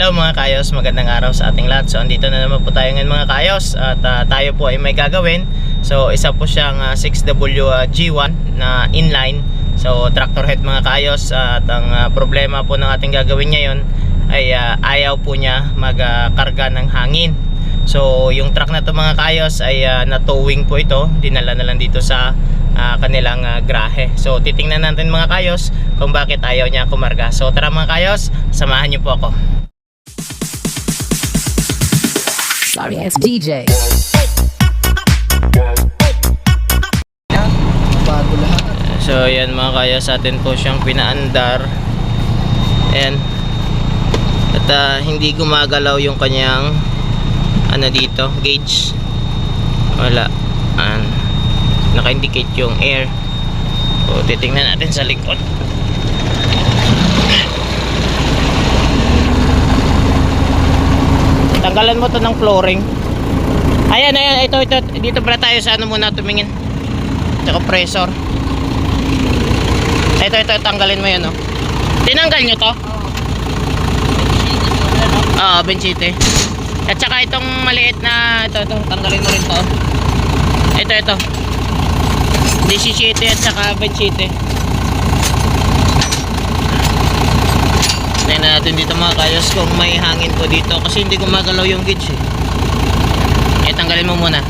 Hello mga kayos, magandang araw sa ating lahat. So andito na naman po tayo ngayon mga kayos at ah, tayo po ay may gagawin. So isa po siyang ah, 6W ah, G1 na inline. So tractor head mga kayos at ang ah, problema po ng ating gagawin ngayon ay ah, ayaw po niya magkarga ng hangin. So yung truck na to mga kayos ay ah, na-towing po ito. Dinala na lang dito sa ah, kanilang ah, grahe. So titingnan natin mga kayos kung bakit ayaw niya kumarga. So tara mga kayos, samahan niyo po ako. Sorry, it's DJ. Bago lahat. So ayan mga kaya sa atin po siyang pinaandar. Ayan. At ah, hindi gumagalaw yung kanyang ano dito, gauge. Wala. An naka-indicate yung air. So titingnan natin sa likod. Tanggalan mo to ng flooring. Ayan, ayan, ito, ito. Dito pala tayo sa ano muna tumingin. Sa compressor. Ito, ito, tanggalin mo yan, oh. Tinanggal nyo to? Oo, benchite. At saka itong maliit na, ito, ito, tanggalin mo rin to. Ito, ito. 17 at saka benchite. Tingnan natin dito mga kayos kung may hangin po dito kasi hindi gumagalaw yung gauge eh. Eh, tanggalin mo muna.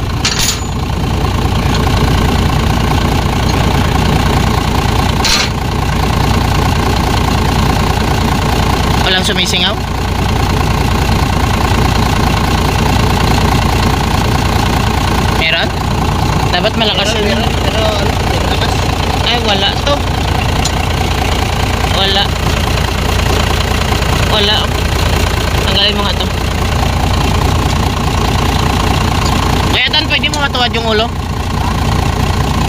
Walang sumisingaw? Meron? Dapat malakas yun. Pero, pero ano, lakas. Ay, wala to. Wala. Wala. Tanggalin mo nga to. Kaya tan, pwede mo matuwad yung ulo?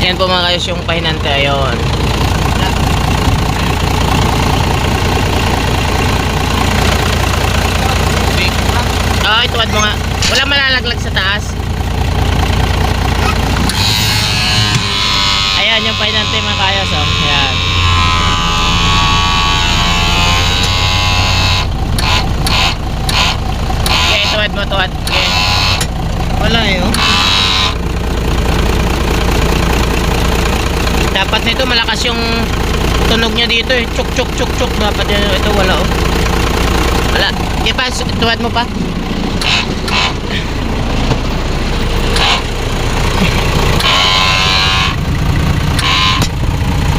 Yan po mga kayos yung pahinante. Ayun. Ah, ituwad mo nga. Wala malalaglag sa taas. Ayan yung pahinante mga kayos. Oh. Ayan. Tuwad mo, tuwad. Okay. Wala eh, oh. Dapat nito malakas yung tunog niya dito eh. Chuk chuk chuk chuk. Dapat yan. Ito wala oh. Wala. Okay pa, tuwad mo pa.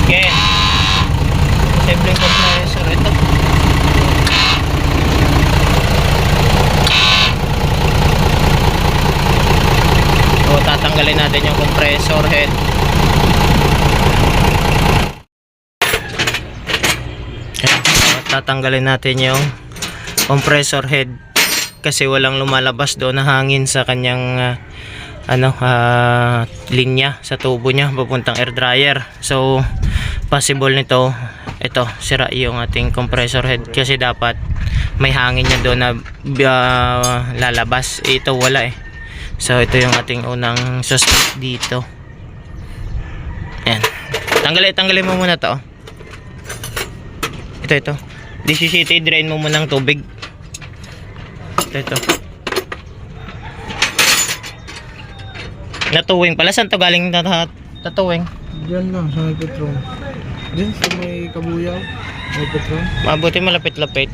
Okay. Simpleng compressor ito. O, tatanggalin natin yung compressor head. At tatanggalin natin yung compressor head kasi walang lumalabas doon na hangin sa kanyang ah, ano ah, linya sa tubo niya papuntang air dryer. So possible nito ito sira yung ating compressor head kasi dapat may hangin niya doon na ah, lalabas. Ito wala eh so ito yung ating unang suspect dito yan tanggalin tanggalin mo muna to. Ito, ito. DCCT, drain mo muna ng tubig. Ito, ito. Natuwing pala. Saan to galing na tatuwing? Diyan lang, sa may petron. Diyan sa may kabuyaw. May petron. Mabuti malapit-lapit.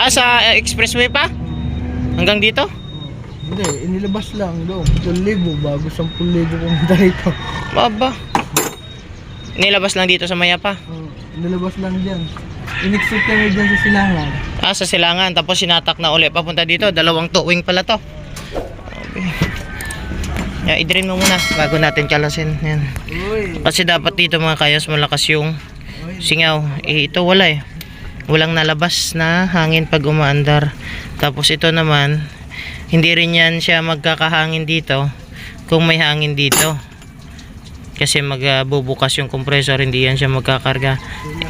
Ah, sa eh, expressway pa? Hanggang dito? Hindi, inilabas lang doon. 10,000 bago 10,000 pumunta rito. Baba. Nilabas lang dito sa Mayapa. Oh, inilabas lang dyan. In-exit kami dyan sa silangan. Ah, sa silangan. Tapos sinatak na uli. Papunta dito. Dalawang tuwing pala to. Okay. Yeah, i-drain mo muna bago natin kalasin. Yan. Uy, Kasi dapat dito mga kayos malakas yung singaw. Eh, ito wala eh. Walang nalabas na hangin pag umaandar. Tapos ito naman, hindi rin yan siya magkakahangin dito kung may hangin dito. Kasi magbubukas yung compressor, hindi yan siya magkakarga.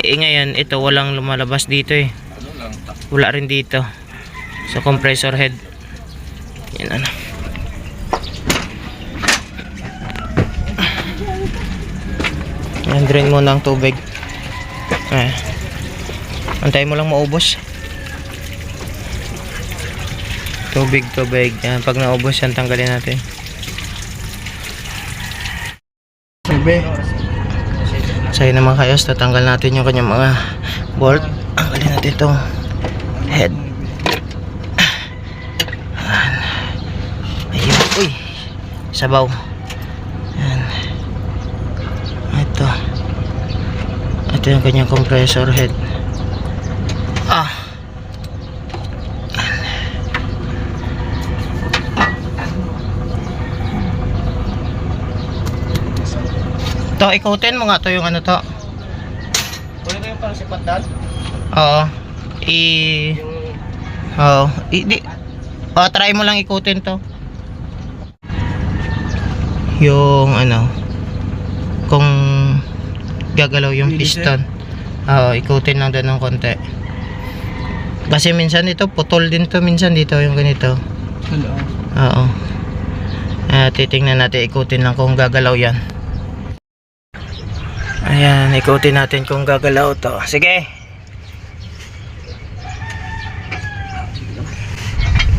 Eh ngayon, ito walang lumalabas dito eh. Wala rin dito. Sa compressor head. Yan ano. Yan, drain mo ng tubig. Eh. Antay mo lang maubos. Tubig, tubig. Yan, pag naubos yan, tanggalin natin. So yun naman kayo, tatanggal natin yung kanyang mga bolt. Tanggalin natin itong head. Ayun. Uy. Sabaw. Ayan. Ito. Ito yung kanyang compressor head. Ah. To, ikutin mo nga to yung ano to. Kunin ko yung pang sipat dad. Oo. I... Oo. I, di... O, try mo lang ikutin to. Yung ano... Kung gagalaw yung piston. Oo, ikutin lang doon ng konti. Kasi minsan ito, putol din to minsan dito yung ganito. Hello. Oo. Ah, titingnan natin, ikutin lang kung gagalaw yan. Ayan, ikutin natin kung gagalaw to. Sige.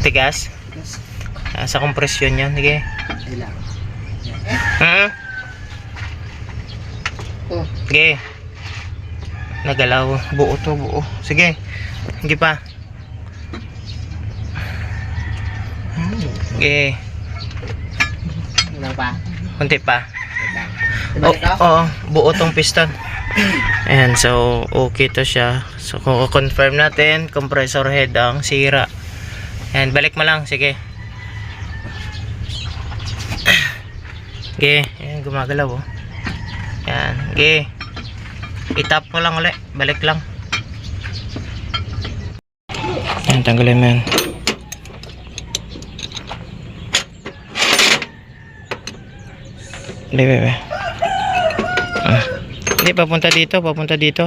Tigas. Ah, sa kompresyon yan. Sige. Hmm? Sige. Nagalaw. Buo to, buo. Sige. Sige pa. Sige. Wala pa. Kunti pa. Oh, oo, buo tong piston. Ayan, so okay to siya. So kung confirm natin, compressor head ang sira. Ayan, balik mo lang, sige. Okay, ayan, gumagalaw oh. Ayan, okay. Itap mo lang ulit, balik lang. Ayan, tanggalin mo yan. Hindi, bebe. Ah. Hindi, papunta dito, papunta dito.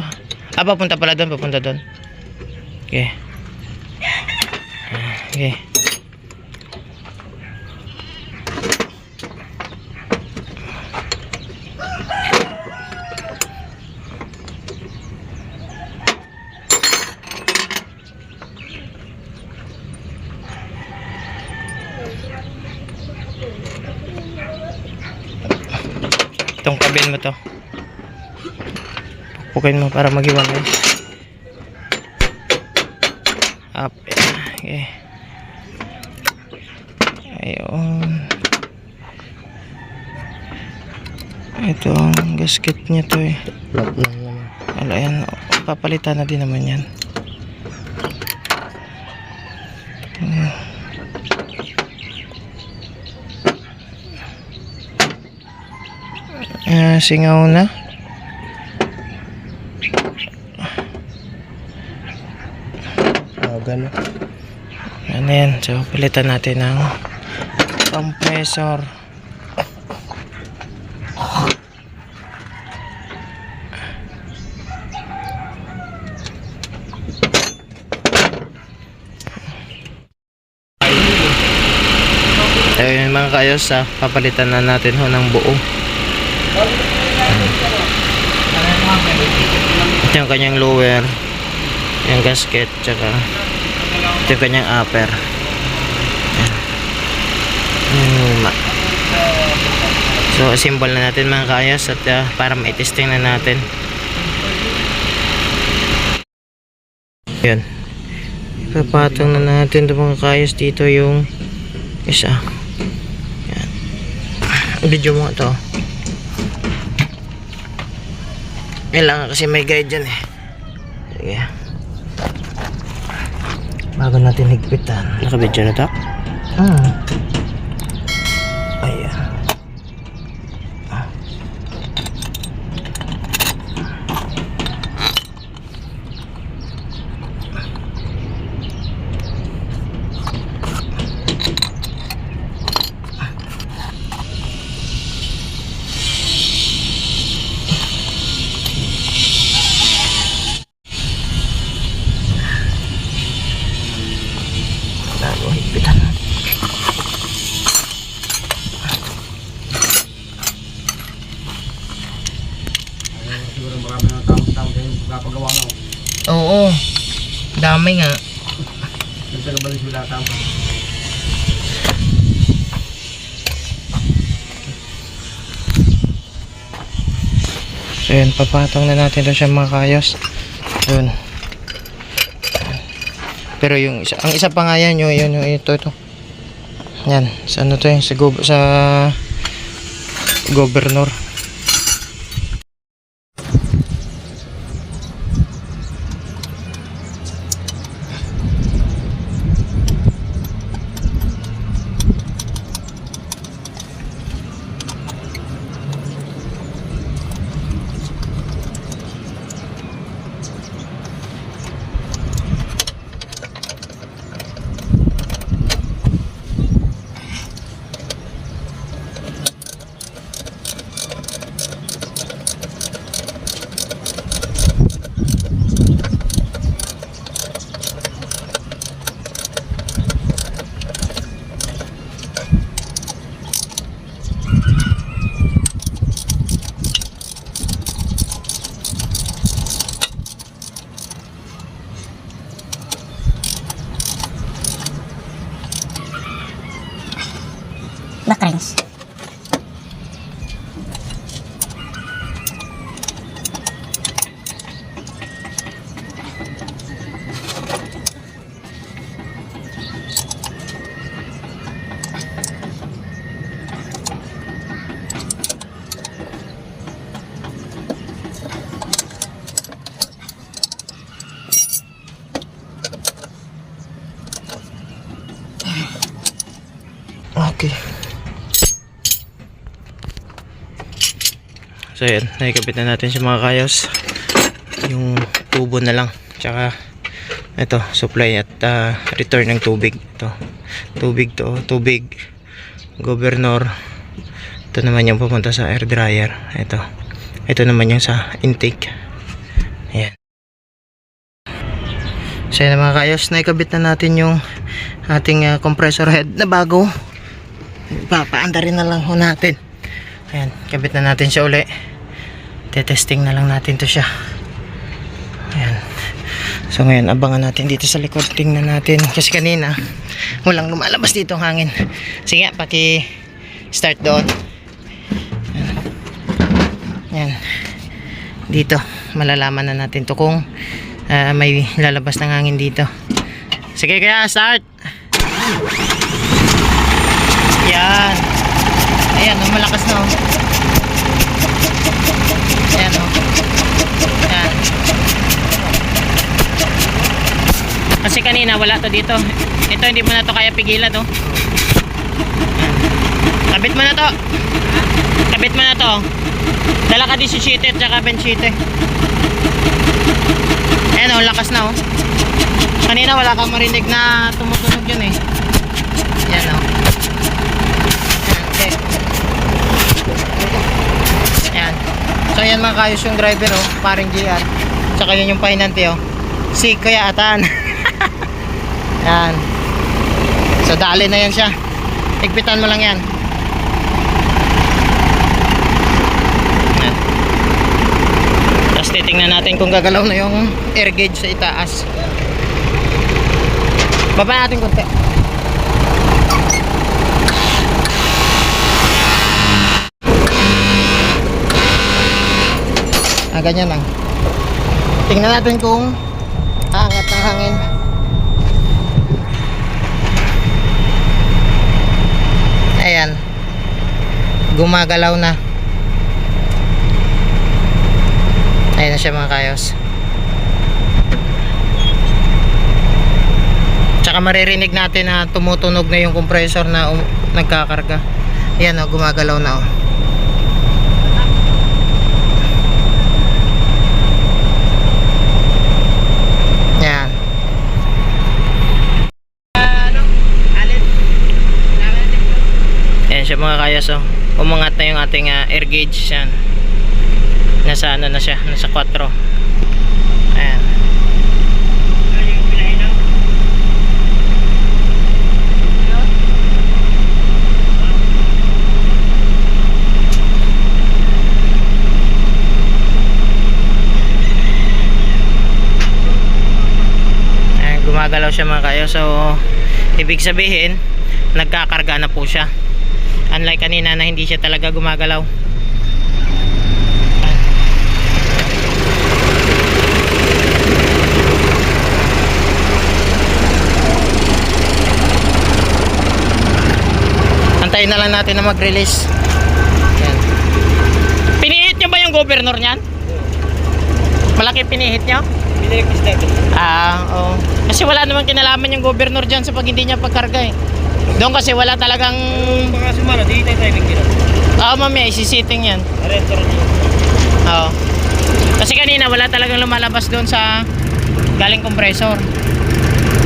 Ah, papunta pala doon, papunta doon. Okay. Ah, Okay. Mo to. Pupukin mo para maghiwalay. Up. Okay. Ayun. Ito ang gasket niya to eh. Wala yan. Papalitan na din naman yan. Hmm. Ah, singaw na. Ah, gano'n. Ano yan? So, palitan natin ng compressor. Ayun mga kayos, ah, papalitan na natin ho ng buo. Ito yung kanyang lower, yung gasket, tsaka ito yung kanyang upper. Ayan. ma- So, assemble na natin mga kayos at ah, para ma-testing na natin. Yan. Papatong na natin ito mga kayos dito yung isa. Yan. Video mo nga to. Kailangan kasi may guide dyan eh. Sige. Bago natin higpitan. Naka-video na to? Hmm. Damay nga. Nasa kabalik sila tapos. So yun, papatong na natin doon siya mga kayos. Yun. Pero yung isa, ang isa pa nga yan, yung, yun, yung ito, ito. Yan, sa ano to yun, sa, sa governor. Makrens. Okay. Nakikabit na natin siya mga kayos. Yung tubo na lang. Tsaka ito, supply at ah, return ng tubig. Ito. Tubig to, tubig. Governor. Ito naman yung pupunta sa air dryer. Ito. Ito naman yung sa intake. Ayan. So yan mga kayos, nakikabit na natin yung ating ah, compressor head na bago papaanda rin na lang ho natin ayan kabit na natin siya uli tetesting na lang natin to siya. Ayan. So ngayon abangan natin dito sa likod. Tingnan natin. Kasi kanina walang lumalabas dito ang hangin. Sige nga paki start doon. Ayan. ayan. Dito malalaman na natin to kung ah, may lalabas ng hangin dito. Sige kaya start! Yan. Ayan, oh, malakas na oh. Ayan oh. Ayan. Kasi kanina wala to dito. Ito hindi mo na to kaya pigilan oh. Ayan. Kabit mo na to. Kabit mo na to. Dala ka 17 at saka 27. Ayan oh, lakas na oh. Kanina wala kang marinig na tumutunog yun eh. Yan oh. Yan, okay. Yan. So yan mga kayos yung driver oh, paring GR. Tsaka yun yung pahinante oh. Si Kuya Atan. yan. So dali na yan siya. Higpitan mo lang yan. Yan. Tapos titingnan natin kung gagalaw na yung air gauge sa itaas. Baba natin konti. Ah, ganyan lang. Tingnan natin kung angat ng hangin. Ayan. Gumagalaw na. Ayan na siya mga kayos. Tsaka maririnig natin na tumutunog na yung compressor na um, nagkakarga. Ayan o, gumagalaw na o. Yan. Ayan siya mga kayas oh. Umangat na yung ating ah, air gauge yan. Nasa ano na siya, nasa 4. Ayan. Ayan, gumagalaw siya mga kayo. So, ibig sabihin, nagkakarga na po siya unlike kanina na hindi siya talaga gumagalaw. Antayin na lang natin na mag-release. Piniit nyo ba yung governor niyan? malaki pinihit nyo? pinihit natin ah oo. Kasi wala namang kinalaman yung governor dyan sa pag hindi niya pagkarga eh. Doon kasi wala talagang... Baka sumano, di tayo driving dito. Oo, mamaya, isisiting yan. Oo. Kasi kanina wala talagang lumalabas doon sa galing compressor.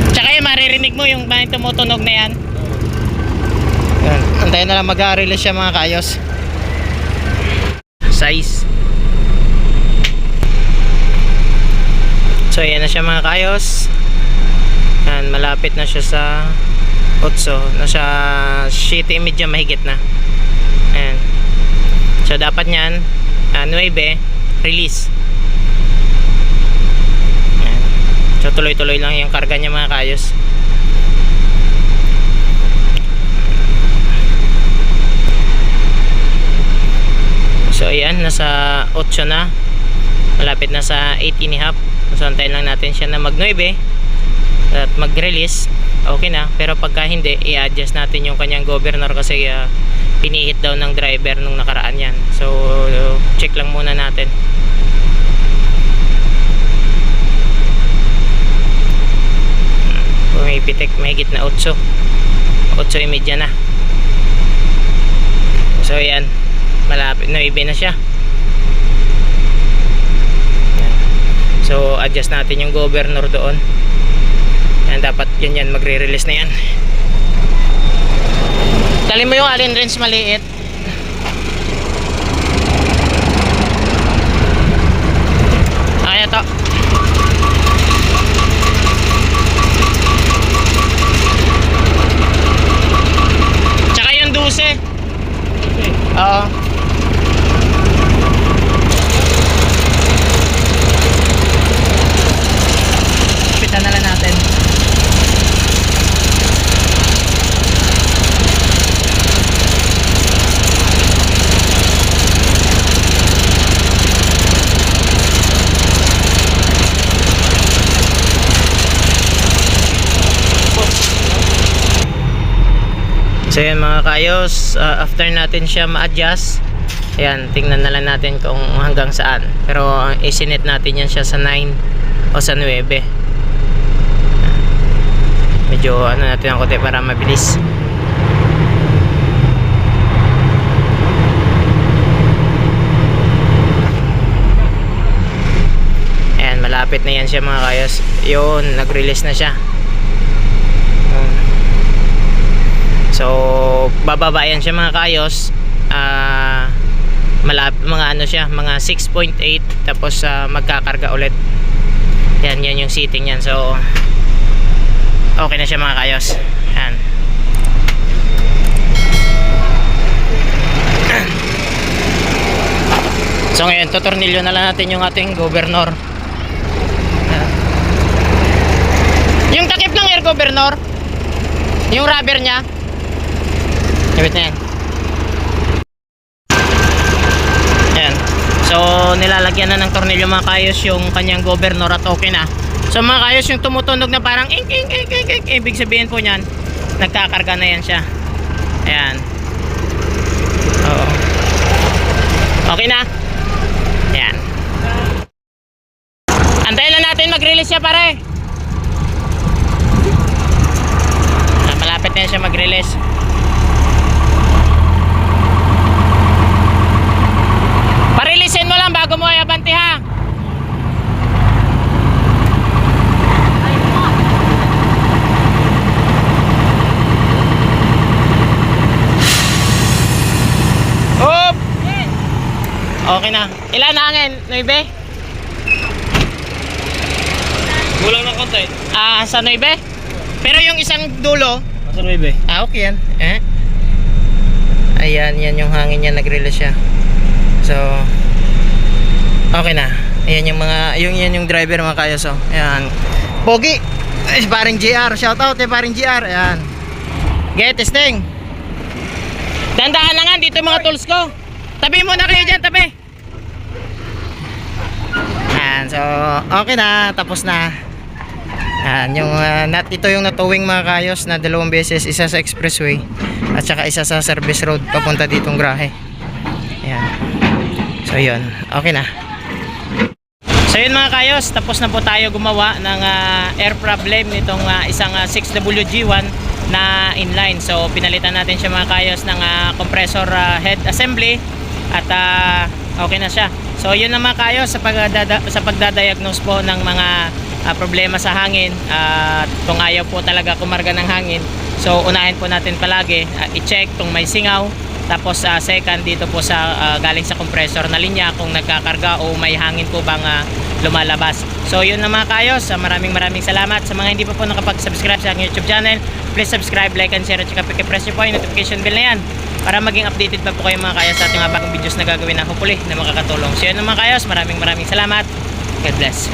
Tsaka yung maririnig mo yung mga tumutunog na yan. Yan. Antayin na lang mag-release siya mga kayos. Size. So yan na siya mga kayos. Yan, malapit na siya sa 8. Nasa shitty medyo mahigit na. Ayan. So dapat niyan, uh, 9, release. Ayan. So tuloy-tuloy lang yung karga niya mga kayos. So ayan, nasa 8 na. Malapit na sa 8 and a half. So antayin lang natin siya na mag 9 at mag-release. Okay na, pero pagka hindi, i-adjust natin yung kanyang governor kasi ah, pinihit daw ng driver nung nakaraan yan. So check lang muna natin. Pumipitik, mahigit na 8. 8.30 na. So yan, malapit, 9 na siya. Yan. So adjust natin yung governor doon. Yan dapat yan yan magre-release na yan. Dali mo yung allen wrench maliit. Kaya to. Tsaka yung 12. Oo. Pitan na lang natin. So yan mga kayos, uh, after natin siya ma-adjust, ayan, tingnan na lang natin kung hanggang saan. Pero uh, isinit natin yan siya sa 9 o sa 9. Medyo ano natin ang konti para mabilis. Ayan, malapit na yan siya mga kayos. Yun, nag-release na siya. Ayan. So, bababa yan siya mga kayos. Ah, malap mga ano siya, mga 6.8 tapos ah, magkakarga ulit. Yan, yan yung seating yan. So, okay na siya mga kayos. Yan. So ngayon, tutornilyo na lang natin yung ating governor. Yung takip ng air governor, yung rubber niya, Gawit na yan. Ayan. So, nilalagyan na ng tornilyo mga kayos yung kanyang governor at okay na. So, mga kayos yung tumutunog na parang ing, ing, ing, ing, ing. Ibig sabihin po niyan, nagkakarga na yan siya. Ayan. Oo. Okay na? Ayan. Antayin lang natin mag-release siya pare. Malapit na siya mag-release. Parilisin mo lang bago mo ayabanti ha. Op! Okay na. Ilan na hangin? 9? Kulang ng konti. Ah, sa 9? Pero yung isang dulo, Masa 9? ah okay yan. Eh? Ayan, yan yung hangin niya nag-release siya. So, okay na. Ayan yung mga, yung yan yung driver mga kayos. So, ayan. Pogi! Ay, paring GR. Shout out eh, paring GR. Ayan. Get testing. Dandahan na nga, dito mga tools ko. Tabi mo na kayo dyan, tabi. Ayan, so, okay na. Tapos na. Yan, yung ah, nat ito yung natuwing mga kayos na dalawang beses, isa sa expressway at saka isa sa service road papunta ditong grahe. Yan. So yun, okay na. So yun mga kayos, tapos na po tayo gumawa ng ah, air problem nitong ah, isang ah, 6WG1 na inline. So pinalitan natin siya mga kayos ng ah, compressor ah, head assembly at ah, okay na siya. So yun na mga kayos sa, pagdada, sa pagdadiagnose po ng mga ah, problema sa hangin at kung ayaw po talaga kumarga ng hangin. So unahin po natin palagi ah, i-check kung may singaw tapos sa second dito po sa ah, galing sa compressor na linya kung nagkakarga o may hangin po bang ah, lumalabas. So yun na mga kayos, Ah, maraming maraming salamat sa mga hindi pa po nakapag-subscribe sa aking YouTube channel. Please subscribe, like and share at saka press nyo po yung notification bell na yan para maging updated pa po kayo mga kayos sa ating mga bagong videos na gagawin na hopefully na makakatulong. So yun mga kayos, maraming maraming salamat. God bless.